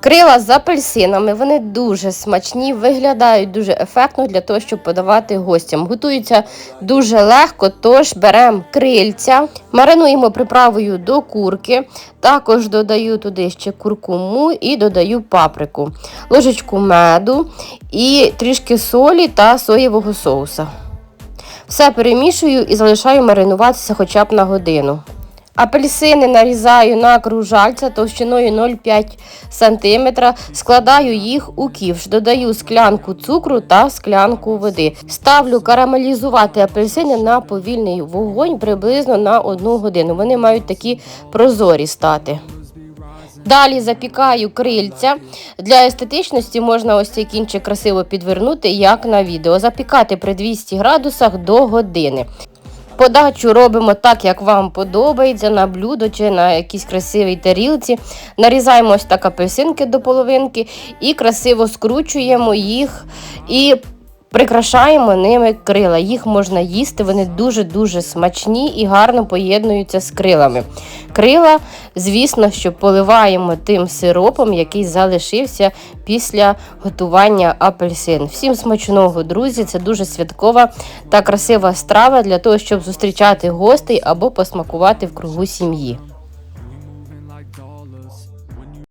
Крила з апельсинами, вони дуже смачні, виглядають дуже ефектно для того, щоб подавати гостям. Готуються дуже легко, тож беремо крильця, маринуємо приправою до курки. Також додаю туди ще куркуму і додаю паприку, ложечку меду і трішки солі та соєвого соуса. Все перемішую і залишаю маринуватися хоча б на годину. Апельсини нарізаю на кружальця товщиною 0,5 см, складаю їх у ківш, додаю склянку цукру та склянку води. Ставлю карамелізувати апельсини на повільний вогонь приблизно на 1 годину. Вони мають такі прозорі стати. Далі запікаю крильця. Для естетичності можна ось цей кінчик красиво підвернути, як на відео. Запікати при 200 градусах до години. Подачу робимо так, як вам подобається, на блюдо чи на якійсь красивій тарілці. Нарізаємо ось так апельсинки до половинки і красиво скручуємо їх і прикрашаємо ними крила. Їх можна їсти, вони дуже-дуже смачні і гарно поєднуються з крилами. Крила, звісно, що поливаємо тим сиропом, який залишився після готування апельсин. Всім смачного, друзі! Це дуже святкова та красива страва для того, щоб зустрічати гостей або посмакувати в кругу сім'ї.